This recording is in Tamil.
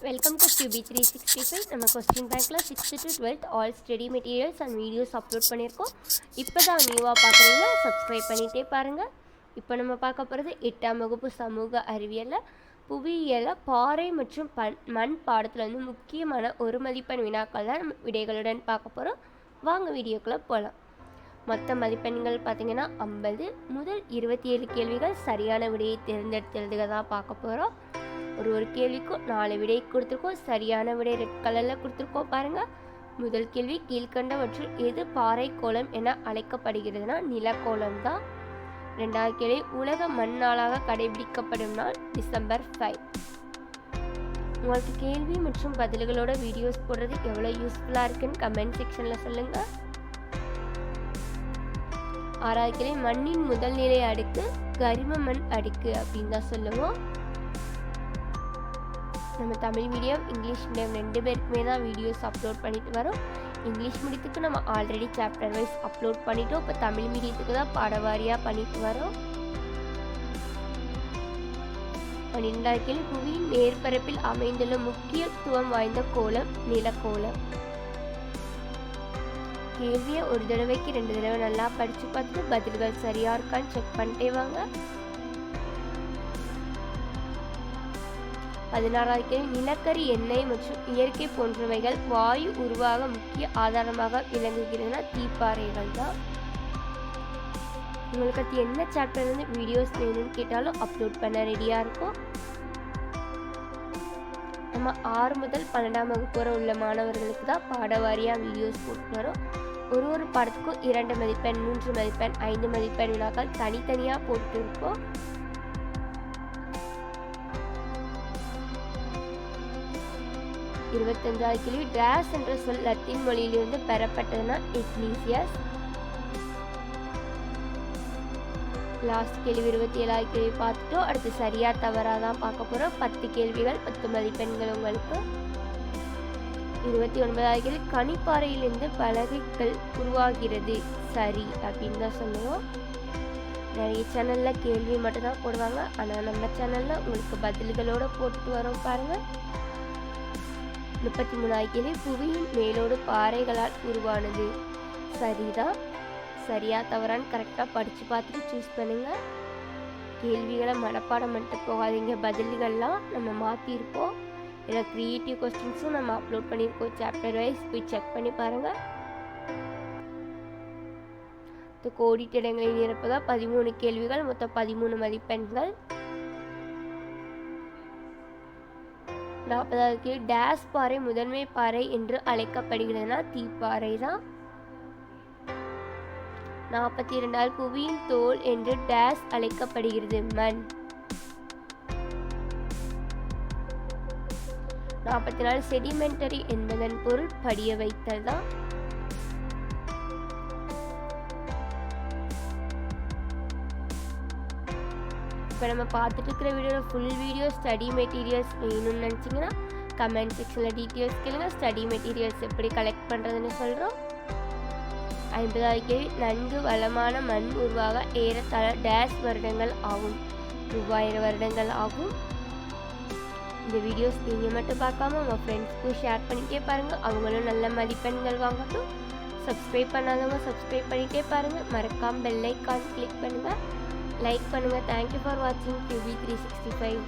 Welcome to QB three sixty five நம்ம கொஸ்டின் பேங்க்கில் sixth to twelfth all study materials and videos upload பண்ணியிருக்கோம். இப்போ தான் நியூவாக பார்க்குறீங்கன்னா சப்ஸ்கிரைப் பண்ணிகிட்டே பாருங்கள் இப்போ நம்ம பார்க்க போகிறது எட்டாம் வகுப்பு சமூக அறிவியலில் புவியியலில் பாறை மற்றும் பண் மண் பாடத்தில் வந்து முக்கியமான ஒரு மதிப்பெண் வினாக்கள் தான் நம்ம விடைகளுடன் பார்க்க போகிறோம் வாங்க வீடியோக்குள்ளே போகலாம் மொத்த மதிப்பெண்கள் பார்த்திங்கன்னா ஐம்பது முதல் இருபத்தி ஏழு கேள்விகள் சரியான விடையை தேர்ந்தெடுத்து எழுதுக தான் பார்க்க போகிறோம் ஒரு ஒரு கேள்விக்கும் நாலு விடை கொடுத்துருக்கோம். சரியான விடை ரெட் கலரில் கொடுத்துருக்கோம் பாருங்கள் முதல் கேள்வி கீழ்கண்டவற்றில் எது பாறை கோலம் என அழைக்கப்படுகிறதுனா நிலக்கோலம் தான். ரெண்டாவது கேள்வி உலக மண் நாளாக கடைபிடிக்கப்படும் நாள் டிசம்பர் ஃபைவ். உங்களுக்கு கேள்வி மற்றும் பதில்களோட வீடியோஸ் போடுறது எவ்வளோ யூஸ்ஃபுல்லாக இருக்குன்னு கமெண்ட் செக்ஷனில் சொல்லுங்கள் ஆறாவது கேள்வி மண்ணின் முதல் நிலை அடுக்கு கரிம மண் அடுக்கு அப்படின்னு தான் சொல்லுவோம். நம்ம தமிழ் மீடியம் இங்கிலீஷ் மீடியம் ரெண்டு பேருக்குமே தான் வீடியோஸ் அப்லோட் பண்ணிட்டு வரோம். இங்கிலீஷ் மீடியத்துக்கு நம்ம ஆல்ரெடி சாப்டர் வைஸ் அப்லோட் பண்ணிட்டோம். இப்போ தமிழ் மீடியத்துக்கு தான் பாடவாரியாக பண்ணிட்டு வரோம். பன்னிரெண்டாவது புவியின் மேற்பரப்பில் அமைந்துள்ள முக்கியத்துவம் வாய்ந்த கோலம் நிலக்கோலம். கேள்வியை ஒரு தடவைக்கு ரெண்டு தடவை நல்லா படித்து பார்த்துட்டு பதில்கள் சரியா இருக்கான்னு செக் பண்ணிட்டே வாங்க. பதினாறாவது நிலக்கரி எண்ணெய் மற்றும் இயற்கை போன்றவைகள் வாயு உருவாக முக்கிய ஆதாரமாக விளங்குகிறதுனா தீப்பாறைகள் தான். உங்களுக்கு அது என்ன சாப்டர் வந்து வீடியோஸ் வேணும்னு கேட்டாலும் அப்லோட் பண்ண ரெடியாக இருக்கும். நம்ம ஆறு முதல் பன்னெண்டாம் வகுப்பு வரை உள்ள மாணவர்களுக்கு தான் பாடவாரியாக வீடியோஸ் போட்டு வரோம். ஒரு ஒரு பாடத்துக்கும் இரண்டு மதிப்பெண் மூன்று மதிப்பெண் ஐந்து மதிப்பெண் வினாக்கள் தனித்தனியாக போட்டு இருக்கோம் இருபத்தஞ்சாவது கேள்வி. டேஸ் என்ற சொல் லத்தீன் மொழியிலிருந்து பெறப்பட்டதுன்னா இக்னீசியஸ் லாஸ்ட் கேள்வி இருபத்தி ஏழாவது கேள்வி பார்த்துட்டோம். அடுத்து சரியா தவறா தான் பார்க்க போகிறோம் பத்து கேள்விகள் பத்து மதிப்பெண்கள் உங்களுக்கு. இருபத்தி ஒன்பதாவது கேள்வி கனிப்பாறையிலிருந்து பலகைகள் உருவாகிறது. சரி அப்படின்னு தான் சொல்லுவோம் நிறைய சேனலில் கேள்வி மட்டும் தான் போடுவாங்க. ஆனால் நம்ம சேனலில் உங்களுக்கு பதில்களோடு போட்டு வரோம் பாருங்கள் முப்பத்தி மூணாவது இலை புவியின் மேலோடு பாறைகளால் உருவானது. சரிதான் சரியா தவறான்னு கரெக்டாக படித்து பார்த்துட்டு சூஸ் பண்ணுங்கள் கேள்விகளை மனப்பாடம் பண்ணிட்டு போகாதீங்க. பதில்கள்லாம் நம்ம மாற்றிருப்போம் இல்லை க்ரியேட்டிவ் கொஸ்டின்ஸும் நம்ம அப்லோட் பண்ணியிருக்கோம். சாப்டர் வைஸ் போய் செக் பண்ணி பாருங்கள் கோடிட்டிடங்களை நிரப்பதான் பதிமூணு கேள்விகள் மொத்தம் பதிமூணு மதிப்பெண்கள். நாற்பதாவது டேஸ் பாறை முதன்மை பாறை என்று அழைக்கப்படுகிறதுனா தீப்பாறை தான். நாற்பத்தி இரண்டாவது புவியின் தோல் என்று டேஸ் அழைக்கப்படுகிறது. மண். நாற்பத்தி நாலு செடிமெண்டரி என்பதன் பொருள் படிய வைத்தல் தான். இப்போ நம்ம பார்த்துட்டு இருக்கிற வீடியோவில் ஃபுல் வீடியோ ஸ்டடி மெட்டீரியல்ஸ் வேணும்னு நினச்சிங்கன்னா கமெண்ட் செக்ஷனில் டீட்டெயில்ஸ் கேளுங்க. ஸ்டடி மெட்டீரியல்ஸ் எப்படி கலெக்ட் பண்ணுறதுன்னு சொல்கிறோம் ஐம்பதாவது கேள்வி நன்கு வளமான மண் உருவாக ஏறத்தாழ டேஷ் வருடங்கள் ஆகும். மூவாயிரம் வருடங்கள் ஆகும். இந்த வீடியோஸ் நீங்கள் மட்டும் பார்க்காம உங்கள் ஃப்ரெண்ட்ஸ்க்கும் ஷேர் பண்ணிகிட்டே பாருங்கள் அவங்களும் நல்ல மதிப்பெண்கள் வாங்கட்டும். சப்ஸ்கிரைப் பண்ணாதவங்க சப்ஸ்கிரைப் பண்ணிகிட்டே பாருங்கள் மறக்காமல் பெல்லைக்கான் கிளிக் பண்ணுங்கள் லைக் பண்ணுங்கள் தேங்க்யூ ஃபார் வாட்சிங் கியூபி த்ரீ சிக்ஸ்டி ஃபைவ்